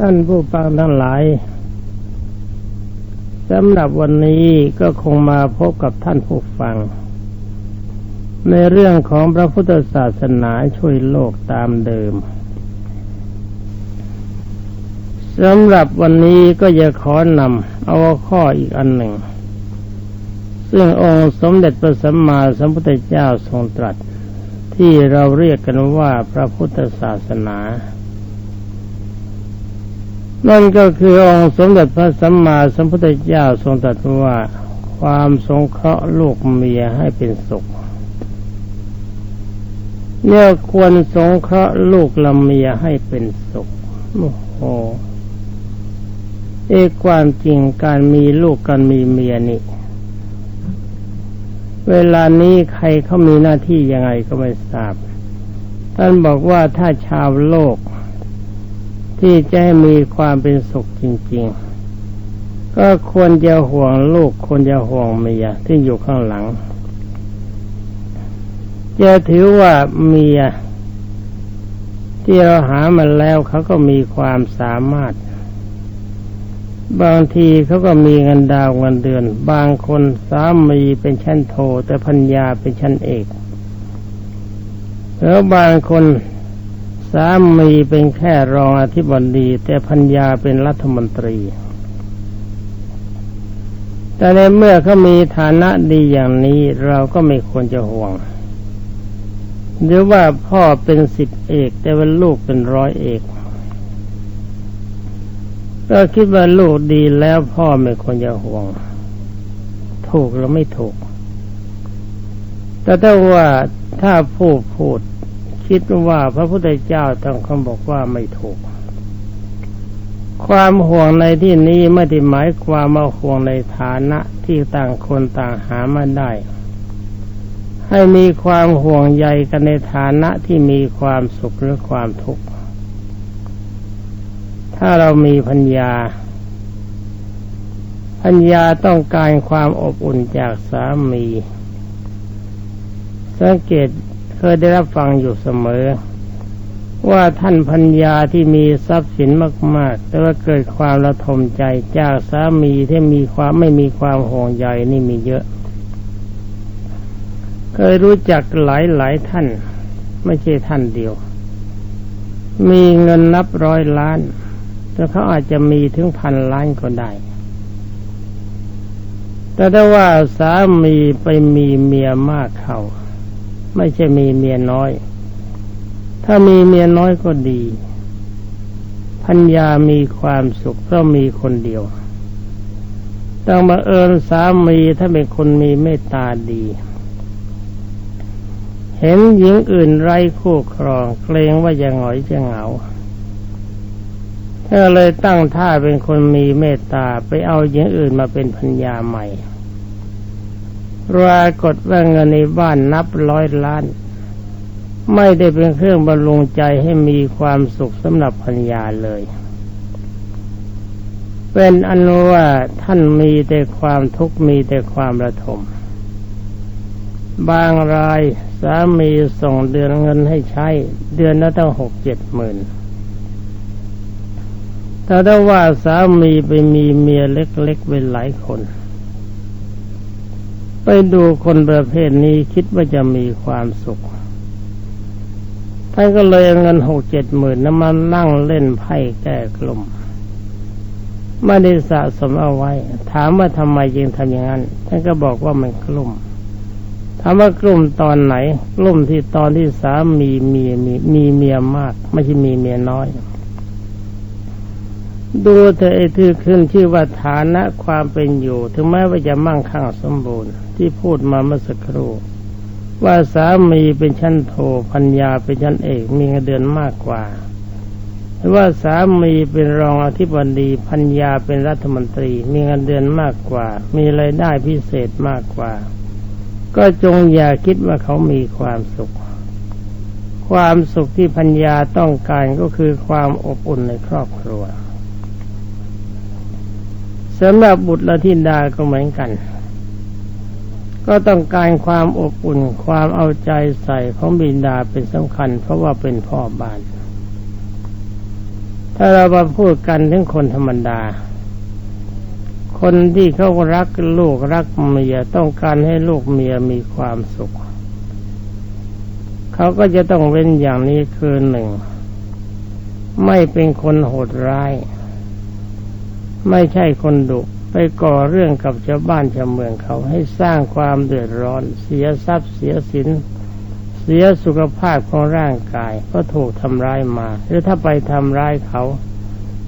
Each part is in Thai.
ท่านผู้ฟังทั้งหลายสำหรับวันนี้ก็คงมาพบกับท่านผู้ฟัง ในเรื่องของพระพุทธศาสนาช่วยโลกตามเดิมสำหรับวันนี้ก็จะขอนำเอาข้ออีกอันหนึ่ง ซึ่งองค์สมเด็จพระสัมมาสัมพุทธเจ้าทรงตรัส ที่เราเรียกกันว่าพระพุทธศาสนา นั่นก็คือองค์สมเด็จพระสัมมาสัมพุทธเจ้าทรงตรัสว่าความสงเคราะห์ลูกเมียให้เป็นสุขเนี่ยควรสงเคราะห์ลูกละเมียให้เป็นสุขโอ้โหเอความจริงการมีลูกการมีเมียนี่ เวลานี้ใครเขามีหน้าที่ยังไงก็ไม่ทราบ ท่านบอกว่าถ้าชาวโลก ที่จะให้มีความเป็นสุขจริง ๆ ก็ควรจะห่วงลูกควรจะห่วงเมียที่อยู่ข้างหลัง จะถือว่าเมียที่เราหามาแล้วเขาก็มีความสามารถ บางทีเขาก็มีเงินดาวเงินเดือน บางคนสามีเป็นชั้นโท แต่พัญญาเป็นชั้นเอกแล้วบางคน สามีเป็นแค่รองอธิบดีแต่พัญญาเป็นรัฐมนตรี แต่ในเมื่อเขามีฐานะดีอย่างนี้เราก็ไม่ควรจะห่วงหรือว่าพ่อเป็นสิบเอก แต่ว่าลูกเป็นร้อยเอก ก็คิดว่าลูกดีแล้วพ่อไม่ควรจะห่วง ถูกหรือไม่ถูก แต่ถ้าว่าถ้าผู้พูด คิดว่าพระพุทธเจ้าต้องคำบอกว่าไม่ถูก ความห่วงในที่นี้ไม่ได้หมายความมาห่วงในฐานะที่ต่างคนต่างหามาได้ ให้มีความห่วงใยกันในฐานะที่มีความสุขหรือความทุกข์ ถ้าเรามีพัญญาพัญญาต้องการความอบอุ่นจากสามี สังเกต เคยได้รับฟังอยู่เสมอ ว่าท่านพัญญาที่มีทรัพย์สินมาก ๆ แต่ว่าเกิดความระทมใจจากสามีที่มีความไม่มีความห่วงใยนี่มีเยอะ เคยรู้จักหลายหลายท่าน ไม่ใช่ท่านเดียว มีเงินนับร้อยล้าน แต่เขาอาจจะมีถึงพันล้านก็ได้แต่ถ้าว่าสามีไปมีเมียมากเขา ไม่ใช่มีเมียน้อย ถ้ามีเมียน้อยก็ดีพัญญามีความสุขเพราะมีคนเดียวต้องมาเอิญสามีถ้าเป็นคนมีเมตตาดี เห็นหญิงอื่นไร้คู่ครอง เกรงว่าจะหงอยจะเหงาเธอเลยตั้งท่าเป็นคนมีเมตตาไปเอาหญิงอื่นมาเป็นพัญญาใหม่ ปรากฏว่าเงินในบ้านนับร้อยล้าน ไม่ได้เป็นเครื่องบรรลุงใจให้มีความสุขสำหรับพัญญาเลย เป็นอนุว่าท่านมีแต่ความทุกข์มีแต่ความระทม บางรายสามีส่งเดือนเงินให้ใช้ เดือนละตั้งหกเจ็ดหมื่นแต่ถ้าว่าสามีไปมีเมียเล็กๆเป็นหลายคน ไปดูคนประเภทนี้คิดว่าจะมีความสุขท่านก็เลยเงินหกเจ็ดหมื่นน้ำมันนั่งเล่นไพ่แก้กลุ่มไม่ได้สะสมเอาไว้ ถามว่าทำไมจึงทำอย่างนั้นท่านก็บอกว่ามันกลุ่มถามว่ากลุ่มตอนไหน กลุ่มที่ตอนที่สามีมีมีมีเมียมาก ไม่ใช่มีเมียน้อย ดูเธอไอ้ที่ขึ้นชื่อว่าฐานะความเป็นอยู่ ถึงแม้ว่าจะมั่งคั่งสมบูรณ์ ที่พูดมาเมื่อสักครู่ว่าสามีเป็นชั้นโทพัญญาเป็นชั้นเอกมีเงินเดือนมากกว่าหรือว่าสามีเป็นรองอธิบดีพัญญาเป็นรัฐมนตรี มีเงินเดือนมากกว่า มีรายได้พิเศษมากกว่า ก็จงอย่าคิดว่าเขามีความสุข ความสุขที่พัญญาต้องการก็คือความอบอุ่นในครอบครัวสำหรับบุตรและธินดาก็เหมือนกัน ก็ต้องการความอบอุ่นความเอาใจใส่ของบิดาเป็นสำคัญ เพราะว่าเป็นพ่อบ้าน ถ้าเรามาพูดกันถึงคนธรรมดา คนที่เขารักลูกรักเมียต้องการให้ลูกเมียมีความสุข เขาก็จะต้องเว้นอย่างนี้คือหนึ่ง ไม่เป็นคนโหดร้าย ไม่ใช่คนดุ ไปก่อเรื่องกับชาวบ้านชาวเมืองเขาให้สร้างความเดือดร้อน เสียทรัพย์เสียสิน เสียสุขภาพของร่างกายเพราะถูกทำร้ายมา หรือถ้าไปทำร้ายเขา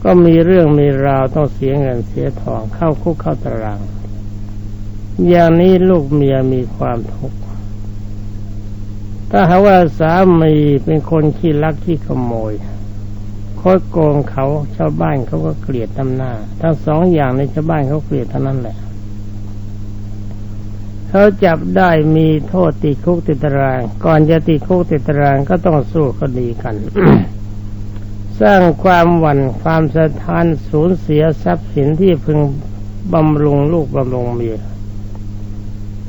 ก็มีเรื่องมีราวต้องเสียเงินเสียทองเข้าคุกเข้าตาราง อย่างนี้ลูกเมียมีความทุกข์ถ้าหาว่าสามีเป็นคนขี้ลักขี้ขโมย คดโกงเขาชาวบ้านเขาก็เกลียดตำหน้า ทั้งสองอย่างในชาวบ้านเขาเกลียดเท่านั้นแหละเขาจับได้มีโทษติดคุกติดตาราง ก่อนจะติดคุกติดตารางก็ต้องสู้คดีกัน สร้างความหวั่นความสะท้านสูญเสียทรัพย์สินที่พึงบำรุงลูกบำรุงเมีย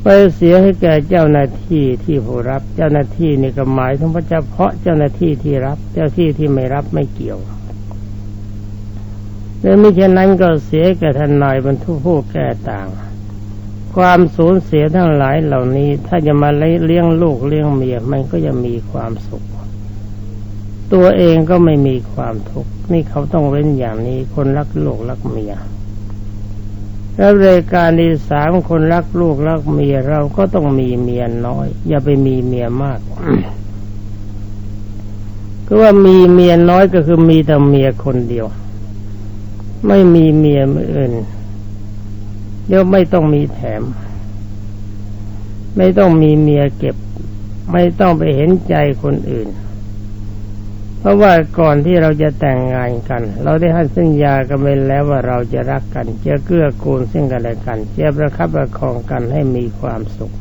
ไปเสียให้แก่เจ้าหน้าที่ที่ผู้รับ เจ้าหน้าที่นี่ก็หมายถึงพระเจ้าเพาะเจ้าหน้าที่ที่รับ เจ้าที่ที่ไม่รับไม่เกี่ยวและไม่เช่นนั้นก็เสียแก่ทนายบรรทุกผู้แก่ต่าง ความสูญเสียทั้งหลายเหล่านี้ ถ้าจะมาเลี้ยงลูกเลี้ยงเมียมันก็จะมีความสุข ตัวเองก็ไม่มีความทุกข์นี่เขาต้องเว้นอย่างนี้คนรักลูกรักเมีย แล้วรายการที่สามคนรักลูกรักเมียเราก็ต้องมีเมียน้อย อย่าไปมีเมียมากก็ว่ามีเมียน้อยก็คือมีแต่เมียคนเดียว ไม่มีเมียอื่นเดี๋ยวไม่ต้องมีแถม ไม่ต้องมีเมียเก็บ ไม่ต้องไปเห็นใจคนอื่น เพราะว่าก่อนที่เราจะแต่งงานกัน เราได้ให้สัญญากันไปแล้วว่าเราจะรักกัน จะเกื้อกูลซึ่งกันและกันจะประคับประคองกันให้มีความสุข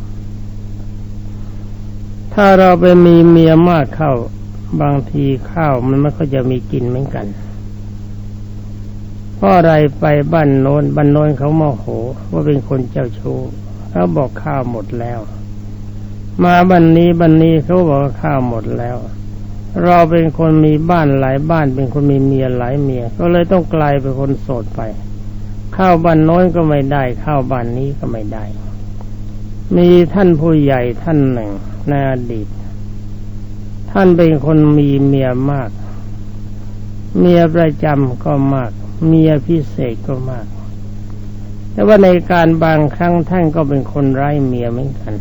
ถ้าเราไปมีเมียมากเข้าบางทีข้าวมันไม่ค่อยจะมีกินเหมือนกันเพราะอะไรไปบ้านโน้นบ้านโน้นเขาโมโหว่าเป็นคนเจ้าชู้เขาบอกข้าวหมดแล้ว มาบ้านนี้บ้านนี้เขาบอกข้าวหมดแล้ว เราเป็นคนมีบ้านหลายบ้าน เป็นคนมีเมียหลายเมีย ก็เลยต้องกลายเป็นคนโสดไป เข้าบ้านโน้นก็ไม่ได้ เข้าบ้านนี้ก็ไม่ได้ มีท่านผู้ใหญ่ท่านหนึ่งในอดีต ท่านเป็นคนมีเมียมาก เมียประจำก็มาก เมียพิเศษก็มาก แต่ว่าในการบางครั้งท่านก็เป็นคนไร้เมียเหมือนกัน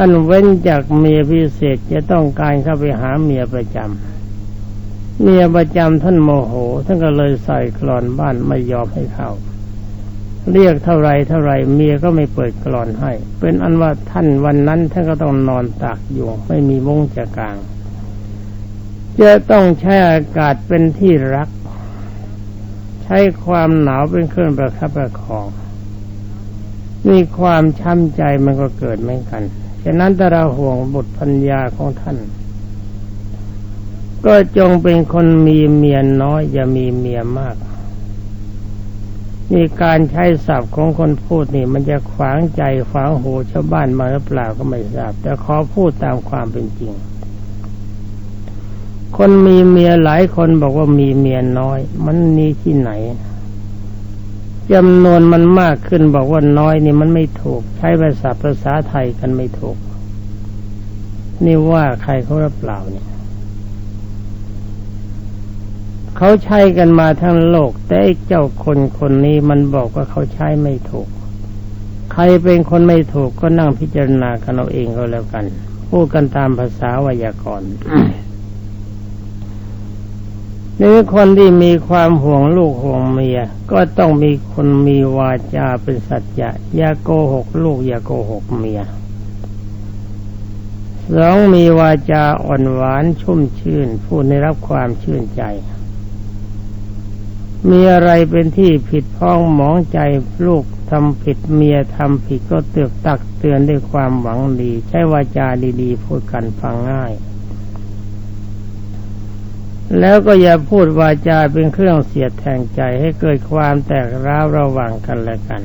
ท่านเว้นจากเมียพิเศษจะต้องการเข้าไปหาเมียประจำเมียประจำท่านโมโห ท่านก็เลยใส่กรอนบ้านไม่ยอมให้เข้า เรียกเท่าไรเท่าไรเมียก็ไม่เปิดกรอนให้ เป็นอันว่าท่านวันนั้นท่านก็ต้องนอนตากอยู่ไม่มีมุ้งจะกลาง จะต้องใช้อากาศเป็นที่รัก ใช้ความหนาวเป็นเครื่องประคับประคองมีความช้ำใจมันก็เกิดเหมือนกัน ฉะนั้นถ้าเราห่วงบุตรพัญญาของท่าน ก็จงเป็นคนมีเมียน้อย อย่ามีเมียมากนี่การใช้ศัพท์ของคนพูดนี่ มันจะขวางใจขวางหูชาวบ้านมาหรือเปล่าก็ไม่ทราบ แต่ขอพูดตามความเป็นจริง คนมีเมียหลายคนบอกว่ามีเมียน้อย มันมีที่ไหน จำนวนมันมากขึ้นบอกว่าน้อยนี่มันไม่ถูก ใช้ภาษาภาษาไทยกันไม่ถูก นี่ว่าใครเขารับเปล่าเนี่ยเขาใช้กันมาทั้งโลก แต่เจ้าคนคนนี้มันบอกว่าเขาใช้ไม่ถูก ใครเป็นคนไม่ถูกก็นั่งพิจารณากันเอาเองก็แล้วกัน พูดกันตามภาษาวยากรณ์ นี่คนที่มีความห่วงลูกห่วงเมีย ก็ต้องมีคนมีวาจาเป็นสัจจะอย่าโกหกลูกอย่าโกหกเมียสองมีวาจาอ่อนหวานชุ่มชื่นผู้ได้รับความชื่นใจ มีอะไรเป็นที่ผิดพ้องหมองใจลูกทำผิดเมียทำผิดก็เตือกตักเตือนด้วยความหวังดี ใช้วาจาดีๆพูดกันฟังง่าย แล้วก็อย่าพูดวาจาเป็นเครื่องเสียดแทงใจให้เกิดความแตกร้าวระหว่างกันและกัน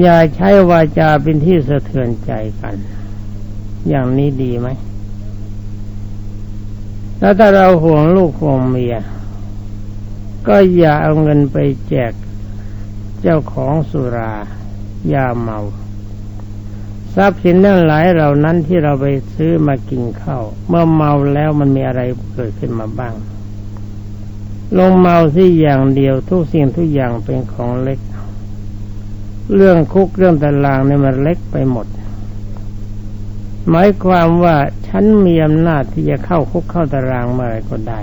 อย่าใช้วาจาเป็นที่สะเทือนใจกัน อย่างนี้ดีไหม แล้วถ้าเราห่วงลูกห่วงเมีย ก็อย่าเอาเงินไปแจกเจ้าของสุรา ยาเมา ทรัพย์สินนั่นหลายเหล่านั้นที่เราไปซื้อมากินข้าวเมื่อเมาแล้วมันมีอะไรเกิดขึ้นมาบ้าง ลงเมาที่อย่างเดียวทุกสิ่งทุกอย่างเป็นของเล็ก เรื่องคุกเรื่องตารางเนี่ยมันเล็กไปหมด หมายความว่าฉันมีอำนาจที่จะเข้าคุกเข้าตารางเมื่อไรก็ได้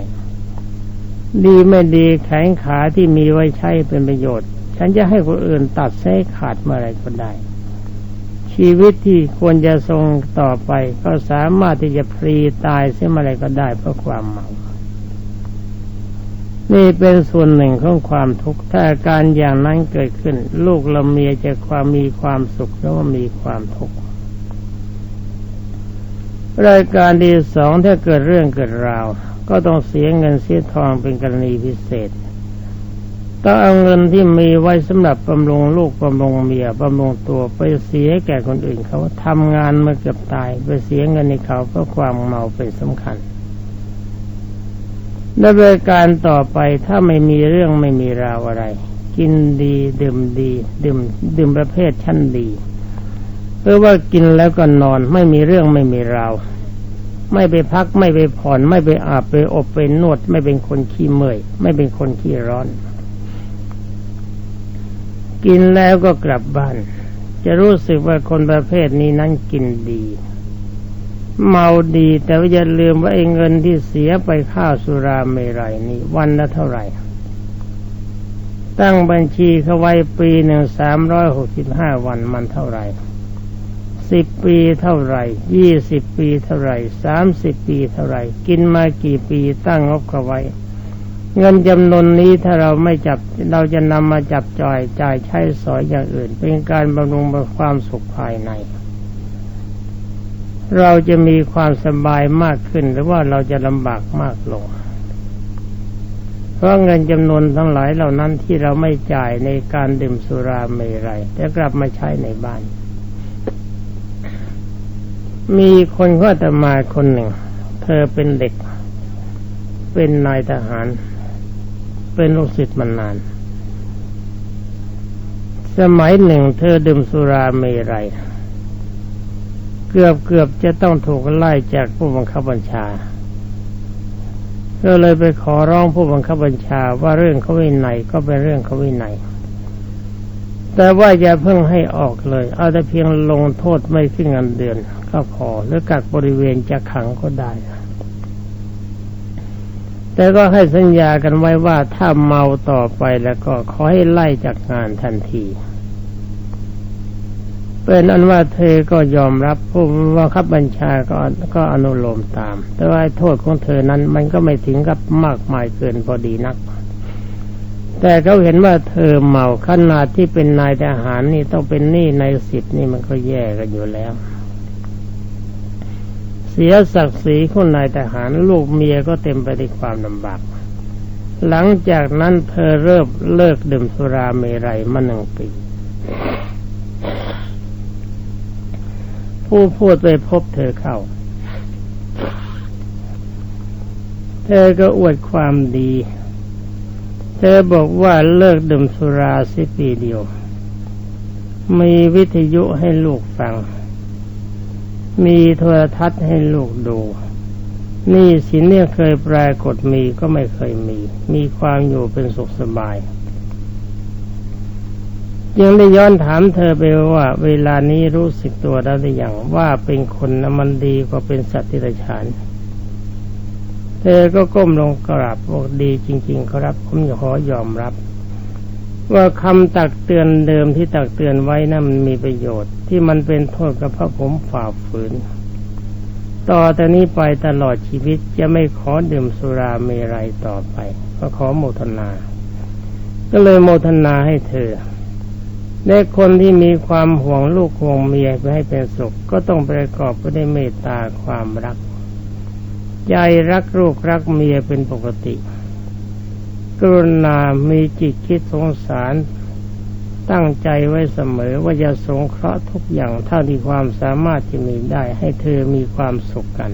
ดีไม่ดีแขงขาที่มีไว้ใช้เป็นประโยชน์ ฉันจะให้คนอื่นตัดเส้ขาดเมื่อไรก็ได้ ชีวิตที่ควรจะทรงต่อไป ก็สามารถที่จะพรีตายเสียเมื่อไรก็ได้เพราะความเมานี่เป็นส่วนหนึ่งของความทุกข์ถ้าอาการอย่างนั้นเกิดขึ้น ลูกเราเมียจะความมีความสุขหรือว่ามีความทุกข์รายการที่สองถ้าเกิดเรื่องเกิดราว ก็ต้องเสียเงินเสียทองเป็นกรณีพิเศษ ต้องเอาเงินที่มีไว้สำหรับบำรุงลูกบำรุงเมียบำรุงตัวไปเสียแก่คนอื่นเขาทำงานมาเกือบตาย ไปเสียเงินในเขาเพราะความเมาเป็นสำคัญและรายการต่อไปถ้าไม่มีเรื่องไม่มีราวอะไร กินดีดื่มดีดื่มดื่มประเภทชั้นดีเพื่อว่ากินแล้วก็นอนไม่มีเรื่องไม่มีราวไม่ไปพักไม่ไปผ่อน ไม่ไปอาบไปอบไปนวด ไม่เป็นคนขี้เมื่อย ไม่เป็นคนขี้ร้อน กินแล้วก็กลับบ้าน จะรู้สึกว่าคนประเภทนี้นั้นกินดี เมาดีแต่ว่าอย่าลืมว่าไอ้เงินที่เสียไปข้าวสุราเมรัยนี่วันละเท่าไหร่ ตั้งบัญชีเขาไว้ปีหนึ่งสามร้อยหกสิบห้าวันมันเท่าไหร่สิบปีเท่าไหร่ยี่สิบปีเท่าไหร่สามสิบปีเท่าไหร่ กินมากี่ปีตั้งงบเขาไว้ เงินจำนวนนี้ถ้าเราไม่จับเราจะนำมาจับจ่ายจ่ายใช้สอยอย่างอื่น เป็นการบำรุงความสุขภายใน เราจะมีความสบายมากขึ้นหรือว่าเราจะลำบากมากลง เพราะเงินจำนวนทั้งหลายเหล่านั้นที่เราไม่จ่ายในการดื่มสุราเมรัยแต่กลับมาใช้ในบ้าน มีคนก็จะมาคนหนึ่ง เธอเป็นเด็ก เป็นนายทหาร เป็นลูกศิษย์มานาน สมัยหนึ่งเธอดื่มสุราเมรัยเกือบเกือบจะต้องถูกไล่จากผู้บังคับบัญชาก็เลยไปขอร้องผู้บังคับบัญชาว่าเรื่องเขาวินัยก็เป็นเรื่องเขาวินัยแต่ว่าอย่าเพิ่งให้ออกเลย เอาแต่เพียงลงโทษไม่ขึ้นเงินเดือน ก็พอหรือกักบริเวณจะขังก็ได้ แต่ก็ให้สัญญากันไว้ว่าถ้าเมาต่อไปแล้วก็ขอให้ไล่จากงานทันทีเป็นอันว่าเธอก็ยอมรับผู้ว่าคับบัญชาก็ก็อนุโลมตาม แต่ว่าโทษของเธอนั้นมันก็ไม่ถึงกับมากมายเกินพอดีนัก แต่เขาเห็นว่าเธอเมาขนาดที่เป็นนายทหารนี่ต้องเป็นหนี้ในสิบนี่มันก็แย่กันอยู่แล้ว สียศักดิ์ศรีของนายทหารลูกเมียก็เต็มไปด้วยความลำบากหลังจากนั้นเธอเริ่มเลิกดื่มสุราเมรัยมาหนึ่งปี ผู้พูดไปพบเธอเข้า เธอก็อวดความดี เธอบอกว่าเลิกดื่มสุราสิปีเดียว มีวิทยุให้ลูกฟัง มีโทรทัศน์ให้ลูกดูนี่สินเนี่ยเคยปรากฏมีก็ไม่เคยมี มีความอยู่เป็นสุขสบาย ยังได้ย้อนถามเธอไปว่า เวลานี้รู้สึกตัวแล้วหรือยังว่าเป็นคนนะมันดีกว่าเป็นสัตว์ที่ไรฉานเธอก็ก้มลงกราบบอกดีจริง ๆ ครับผมขอยอมรับ ว่าคำตักเตือนเดิมที่ตักเตือนไว้นะั้นมันมีประโยชน์ ที่มันเป็นโทษกับพระผมฝ่าฝืน ต่อแต่นี้ไปตลอดชีวิตจะไม่ขอดื่มสุราเมรัยต่อไป ก็ขอโมทนา ก็เลยโมทนาให้เธอและคนที่มีความห่วงลูกห่วงเมียไปให้เป็นสุข ก็ต้องประกอบไปด้วยเมตตาความรัก ใจรักลูกรักเมียเป็นปกติ กรุณามีจิตคิดสงสาร ตั้งใจไว้เสมอว่าจะสงเคราะห์ทุกอย่างเท่าที่ความสามารถจะมีได้ให้เธอมีความสุขกัน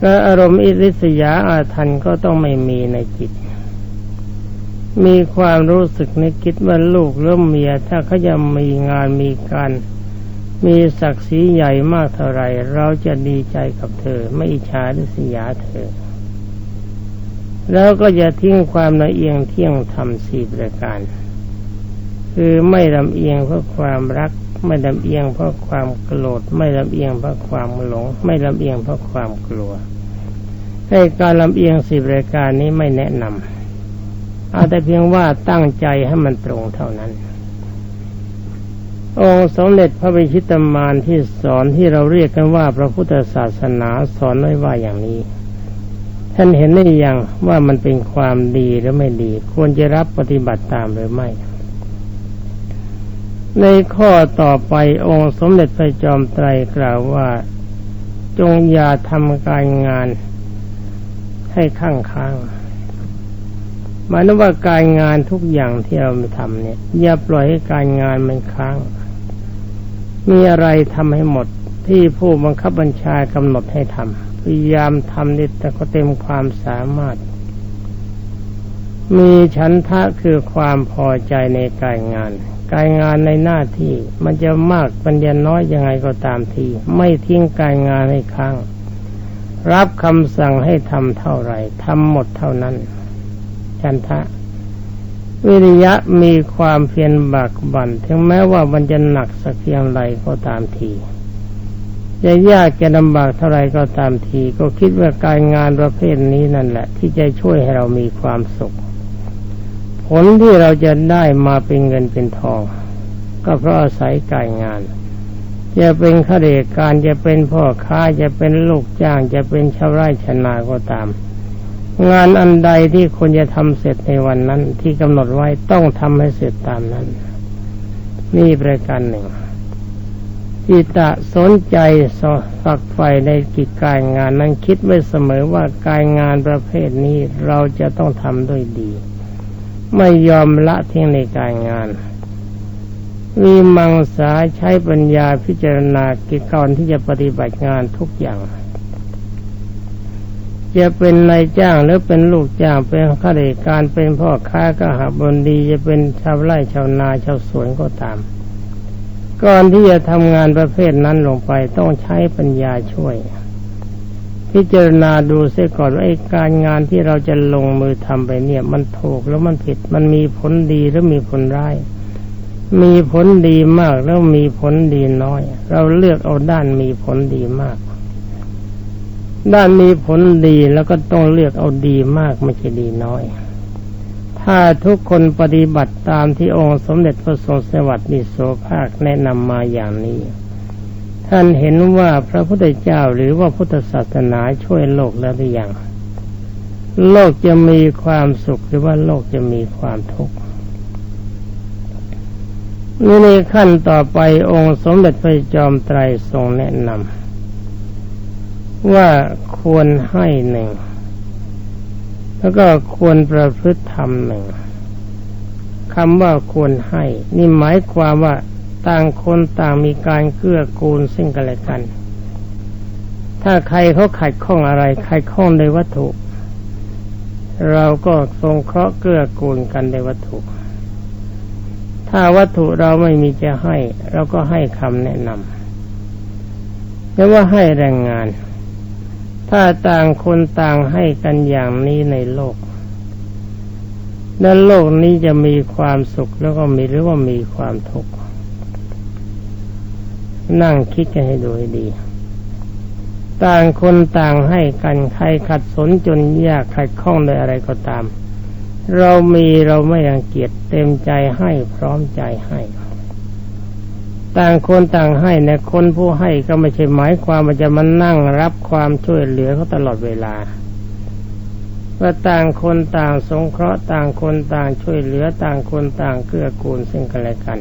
และอารมณ์อิริษยาอาทันก็ต้องไม่มีในจิต มีความรู้สึกในคิดว่าลูกหรือเมีย ถ้าเขาจะมีงานมีการมีศักดิ์ศรีใหญ่มากเท่าไรเราจะดีใจกับเธอ ไม่อิจฉาริษยาเธอ แล้วก็จะทิ้งความละเอียงเที่ยงทำสี่ประการ คือไม่ลำเอียงเพราะความรัก ไม่ลำเอียงเพราะความโกรธ ไม่ลำเอียงเพราะความหลง ไม่ลำเอียงเพราะความกลัวให้การลำเอียงสิบรายการนี้ไม่แนะนำเอาแต่เพียงว่าตั้งใจให้มันตรงเท่านั้น องค์สมเด็จพระบิชิตมารที่สอนที่เราเรียกกันว่าพระพุทธศาสนาสอนไว้ว่าอย่างนี้ ท่านเห็นได้ยังว่ามันเป็นความดีหรือไม่ดี ควรจะรับปฏิบัติตามหรือไม่ ในข้อต่อไปองค์สมเด็จพระจอมไตรกล่าวว่า จงอย่าทำการงานให้ข้างค้างหมายถึงว่าการงานทุกอย่างที่เราทำเนี่ย อย่าปล่อยให้การงานมันค้าง มีอะไรทำให้หมดที่ผู้บังคับบัญชากำหนดให้ทำ พยายามทำนิดแต่ก็เต็มความสามารถ มีฉันทะคือความพอใจในการงาน การงานในหน้าที่มันจะมากปัญญาน้อยยังไงก็ตามที ไม่ทิ้งการงานให้ค้าง รับคำสั่งให้ทำเท่าไรทำหมดเท่านั้น ฉันทะ วิริยะมีความเพียรบากบัน่นถึงแม้ว่ามันจะหนักสักเพียงไรก็ตามที จะยากจะลำบากเท่าไรก็ตามที ก็คิดว่าการงานประเภทนี้นั่นแหละ ที่จะช่วยให้เรามีความสุข ผลที่เราจะได้มาเป็นเงินเป็นทอง ก็เพราะอาศัยการงาน จะเป็นข้าราชการจะเป็นพ่อค้าจะเป็นลูกจ้าง จะเป็นชาวไร่ชนาก็ตาม งานอันใดที่คนจะทำเสร็จในวันนั้นที่กำหนดไว้ต้องทำให้เสร็จตามนั้น นี่ประการหนึ่ง จิตะสนใจฝักใฝ่ในกิจการงานนั้นคิดไว้เสมอว่าการงานประเภทนี้เราจะต้องทำด้วยดี ไม่ยอมละทิ้งในการงานมีมังสาใช้ปัญญาพิจารณากิจกรที่จะปฏิบัติงานทุกอย่าง จะเป็นนายจ้างหรือเป็นลูกจ้างเป็นข้าราชการเป็นพ่อค้าก็หาบนดี จะเป็นชาวไร่ชาวนาชาวสวนก็ตาม ก่อนที่จะทำงานประเภทนั้นลงไปต้องใช้ปัญญาช่วย พิจารณาดูเสียก่อนว่าไอการงานที่เราจะลงมือทำไปเนี่ย มันถูกแล้วมันผิด มันมีผลดีหรือมีผลร้ายมีผลดีมากแล้วมีผลดีน้อย เราเลือกเอาด้านมีผลดีมาก ด้านมีผลดีแล้วก็ต้องเลือกเอาดีมากไม่ใช่ดีน้อย ถ้าทุกคนปฏิบัติตามที่องค์สมเด็จพระทรงสวัสดิโสภาคแนะนำมาอย่างนี้ ท่านเห็นว่าพระพุทธเจ้าหรือว่าพุทธศาสนาช่วยโลกแล้วหรือยังโลกจะมีความสุขหรือว่าโลกจะมีความทุกข์นี่ในขั้นต่อไปองค์สมเด็จพระจอมไตรทรงแนะนำว่าควรให้หนึ่ง แล้วก็ควรประพฤติธรรมหนึ่งคำว่าควรให้ นี่หมายความว่าต่างคนต่างมีการเกื้อกูลซึ่งกันและกัน ถ้าใครเขาขัดข้องอะไรใครข้องในวัตถุ เราก็ทรงเคราะห์เกื้อกูลกันในวัตถุ ถ้าวัตถุเราไม่มีจะให้ เราก็ให้คำแนะนำแต่ว่าให้แรงงาน ถ้าต่างคนต่างให้กันอย่างนี้ในโลกนั้นโลกนี้จะมีความสุขแล้วก็มีหรือว่ามีความทุกข์นั่งคิดกันให้ดูให้ดี ต่างคนต่างให้กันใครขัดสนจนยากใครคล้องโดยอะไรก็ตาม เรามีเราไม่รังเกียจเต็มใจให้พร้อมใจให้ ต่างคนต่างให้ในคนผู้ให้ก็ไม่ใช่หมายความว่าจะมานั่งรับความช่วยเหลือเขาตลอดเวลาว่าต่างคนต่างสงเคราะห์ต่างคนต่างช่วยเหลือต่างคนต่างเกื้อกูลซึ่งกันและกัน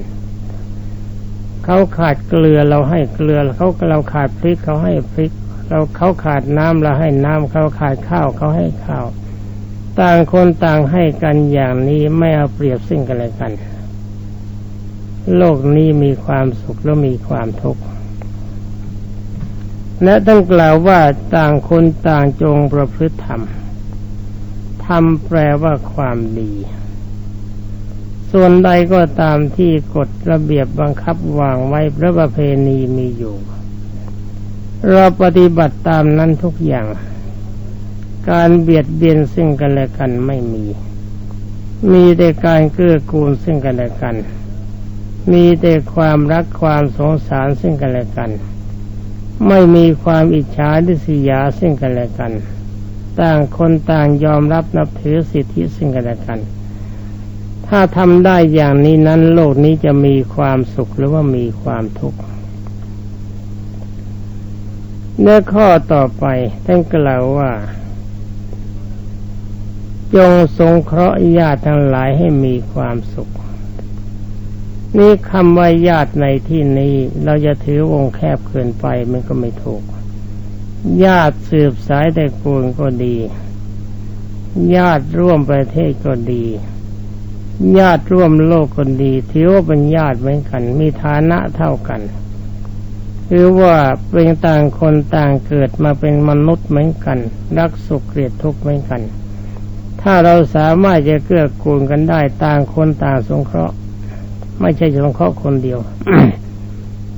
เขาขาดเกลือเราให้เกลือเขาเราขาดพริกเขาให้พริก เราเขาขาดน้ำเราให้น้ำเขาขาดข้าวเขาให้ข้าว ต่างคนต่างให้กันอย่างนี้ไม่เอาเปรียบซึ่งกันและกัน โลกนี้มีความสุขและมีความทุกข์และต้องกล่าวว่าต่างคนต่างจงประพฤติธรรมธรรมแปลว่าความดี ส่วนใดก็ตามที่กฎระเบียบบังคับวางไว้พระประเพณีมีอยู่ เราปฏิบัติตามนั้นทุกอย่าง การเบียดเบียนซึ่งกันและกันไม่มี มีแต่การเกื้อกูลซึ่งกันและกัน มีแต่ความรักความสงสารซึ่งกันและกัน ไม่มีความอิจฉาดิษยาซึ่งกันและกัน ต่างคนต่างยอมรับนับถือสิทธิซึ่งกันและกัน ถ้าทำได้อย่างนี้นั้นโลกนี้จะมีความสุขหรือว่ามีความทุกข์เนื้อข้อต่อไปท่านกล่าวว่า จงสงเคราะห์ญาติทั้งหลายให้มีความสุข นี่คำว่าญาติในที่นี้ เราจะถือวงแคบเกินไปมันก็ไม่ถูก ญาติสืบสายแต่กูลก็ดี ญาติร่วมประเทศก็ดี ญาติร่วมโลกก็ดีถือว่าเป็นญาติเหมือนกัน มีฐานะเท่ากันคือว่าเป็นต่างคนต่างเกิดมาเป็นมนุษย์เหมือนกัน รักสุขเกลียดทุกข์เหมือนกัน ถ้าเราสามารถจะเกื้อกูลกันได้ต่างคนต่างสงเคราะห์ ไม่ใช่สงเคราะห์คนเดียว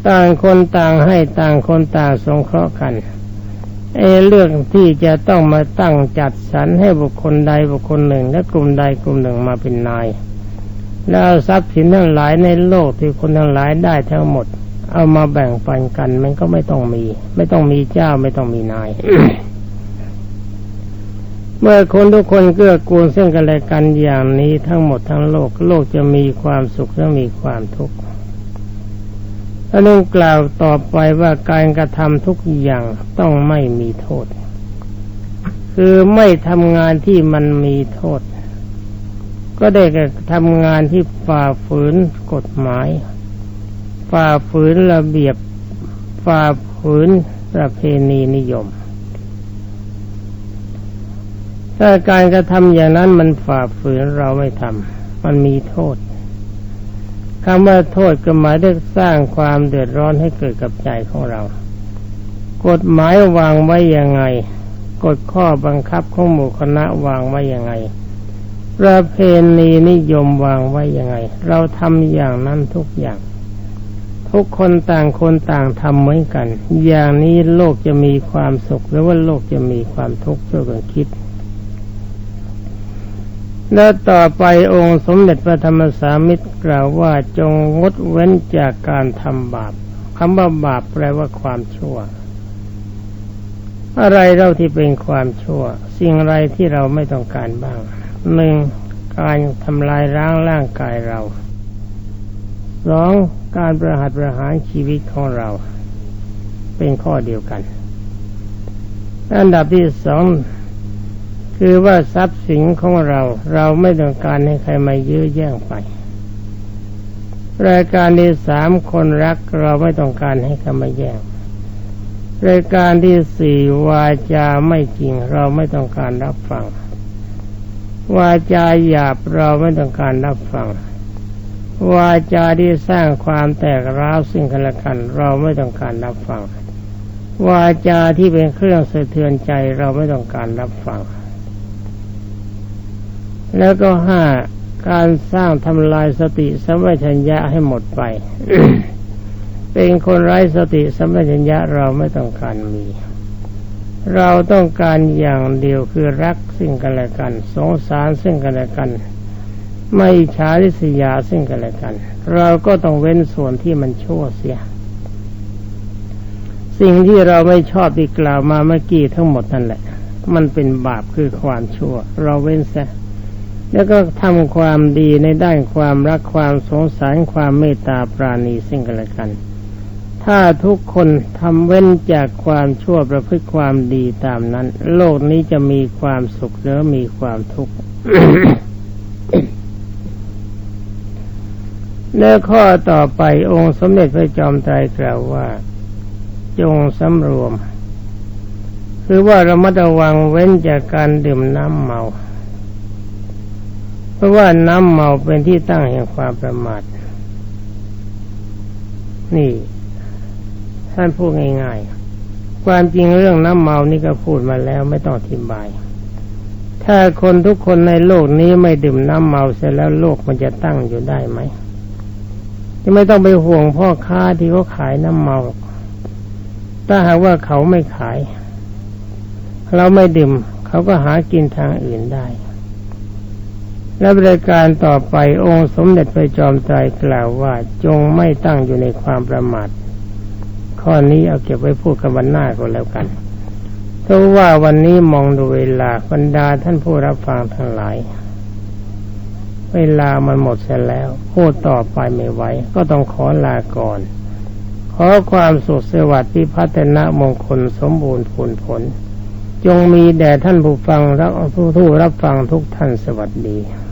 ต่างคนต่างให้ต่างคนต่างสงเคราะห์กัน เอเรื่องที่จะต้องมาตั้งจัดสรรให้บุคคลใดบุคคลหนึ่ง และกลุ่มใดกลุ่มหนึ่งมาเป็นนาย แล้วทรัพย์สินทั้งหลายในโลกที่คนทั้งหลายได้ทั้งหมด เอามาแบ่งปันกัน มันก็ไม่ต้องมี ไม่ต้องมีเจ้าไม่ต้องมีนาย เมื่อคนทุกคนเกื้อกูลซึ่งกันและกันอย่างนี้ทั้งหมดทั้งโลกโลกจะมีความสุขและมีความทุกข์ถ้าเรื่องกล่าวต่อไปว่าการกระทำทุกอย่างต้องไม่มีโทษ คือไม่ทำงานที่มันมีโทษ ก็ได้แก่ทำงานที่ฝ่าฝืนกฎหมาย ฝ่าฝืนระเบียบฝ่าฝืนประเพณีนิยม ถ้าการกระทำอย่างนั้นมันฝ่าฝืนเราไม่ทำมันมีโทษคำว่าโทษก็หมายถึงสร้างความเดือดร้อนให้เกิดกับใจของเรา กฎหมายวางไว้ยังไง กฎข้อบังคับของหมู่คณะวางไว้ยังไง ประเพณีนิยมวางไว้ยังไง เราทำอย่างนั้นทุกอย่าง ทุกคนต่างคนต่างทำเหมือนกัน อย่างนี้โลกจะมีความสุขหรือว่าโลกจะมีความทุกข์ช่วยกันคิด แล้วต่อไปองค์สมเด็จพระธรรมสามิตรกล่าวว่าจงงดเว้นจากการทำบาปคำว่าบาปแปลว่าความชั่ว อะไรเราที่เป็นความชั่ว สิ่งอะไรที่เราไม่ต้องการบ้างหนึ่งการทำลายร่างร่างกายเราสองการประหัตประหารชีวิตของเรา เป็นข้อเดียวกัน อันดับที่สอง คือว่าทรัพย์สินของเราเราไม่ต้องการให้ใครมายื้อแย่งไป รายการที่สามคนรักเราไม่ต้องการให้ใครมาแย่ง รายการที่สี่วาจาไม่จริงเราไม่ต้องการรับฟัง วาจาหยาบเราไม่ต้องการรับฟัง วาจาที่สร้างความแตกร้าวซึ่งกันและกันเราไม่ต้องการรับฟัง วาจาที่เป็นเครื่องสะเทือนใจเราไม่ต้องการรับฟัง แล้วก็ห้าการสร้างทำลายสติสัมปชัญญะให้หมดไป เป็นคนไร้สติสัมปชัญญะเราไม่ต้องการมี เราต้องการอย่างเดียวคือรักซึ่งกันและกัน สงสารซึ่งกันและกัน ไม่ฉาริษยาซึ่งกันและกัน เราก็ต้องเว้นส่วนที่มันชั่วเสีย สิ่งที่เราไม่ชอบที่กล่าวมาเมื่อกี้ทั้งหมดนั่นแหละ มันเป็นบาปคือความชั่ว เราเว้นซะ แล้วก็ทำความดีในด้านความรักความสงสารความเมตตาปราณีสิ่งกันและกัน ถ้าทุกคนทำเว้นจากความชั่วประพฤติความดีตามนั้น โลกนี้จะมีความสุขหรือมีความทุกข์เนื้อข้อต่อไปองค์สมเด็จพระจอมไตรกล่าวว่า จงสำรวม คือว่าระมัดระวังเว้นจากการดื่มน้ำเมา ราะว่าน้ำเมาเป็นที่ตั้งแห่งความประมาท นี่ ท่านพูดง่ายๆ ความจริงเรื่องน้ำเมานี่ก็พูดมาแล้วไม่ต้องอธิบาย ถ้าคนทุกคนในโลกนี้ไม่ดื่มน้ำเมาเสร็จแล้วโลกมันจะตั้งอยู่ได้ไหม จะไม่ต้องไปห่วงพ่อค้าที่เขาขายน้ำเมา ถ้าหากว่าเขาไม่ขาย เราไม่ดื่ม เขาก็หากินทางอื่นได้ และบริการต่อไปองค์สมเด็จพระจอมไตรกล่าวว่าจงไม่ตั้งอยู่ในความประมาทข้อนี้เอาเก็บไว้พูดกันวันหน้าก็แล้วกันเพราะว่าวันนี้มองดูเวลาบรรดาท่านผู้รับฟังทั้งหลาย เวลามันหมดเสร็จแล้วพูดต่อไปไม่ไหวก็ต้องขอลาก่อน ขอความสุขสวัสดิ์พิพัฒนะมงคลสมบูรณ์ผลผล จงมีแด่ท่านผู้ฟังและผู้รับฟังทุกท่านสวัสดี